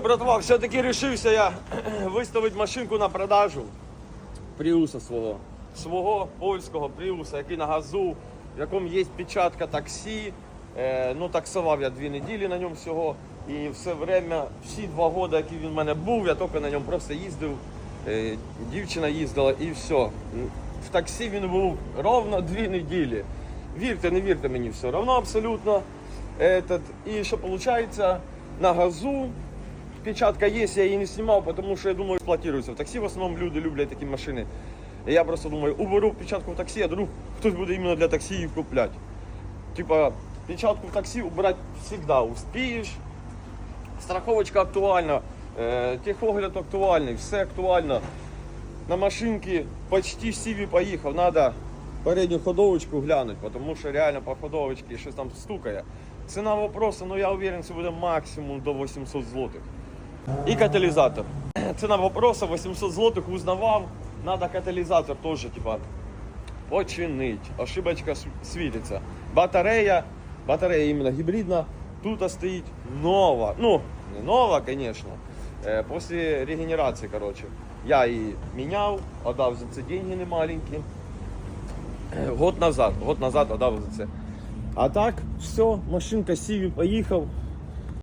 що, братва, все-таки рішився я виставити машинку на продажу. Пріуса свого. Свого польського пріуса, який на газу, в якому є печатка таксі. Е, ну, таксував я дві неділі на ньому всього. І все время, всі два роки, які він в мене був, я тільки на ньому просто їздив. Е, дівчина їздила і все. В таксі він був ровно дві неділі. Вірте, не вірте мені, все равно абсолютно. Этот, і що виходить, на газу печатка є, я її не знімав, тому що я думаю, експлуатується. В таксі в основному люди люблять такі машини. І я просто думаю, уберу печатку в таксі, а вдруг хтось буде іменно для таксі її купляти. Типа, печатку в таксі убирати завжди успієш. Страховочка актуальна, е, техогляд актуальний, все актуально. На машинки почти сіві поїхав, треба передню ходовочку глянути, тому що реально по ходовочці щось там стукає. Ціна вопросу, ну я уверен, це буде максимум до 800 злотих. І каталізатор. Ціна вопросу 800 злотих узнавав, треба каталізатор теж, типа, починить. Ошибочка с- світиться. Батарея, батарея іменно гібридна, тут стоїть нова. Ну, не нова, звісно. Е, Після регенерації, коротше. Я її міняв, отдав за це деньги немаленькі. Е, Год назад, год назад отдав за це. А так, все, машинка сіві поїхав.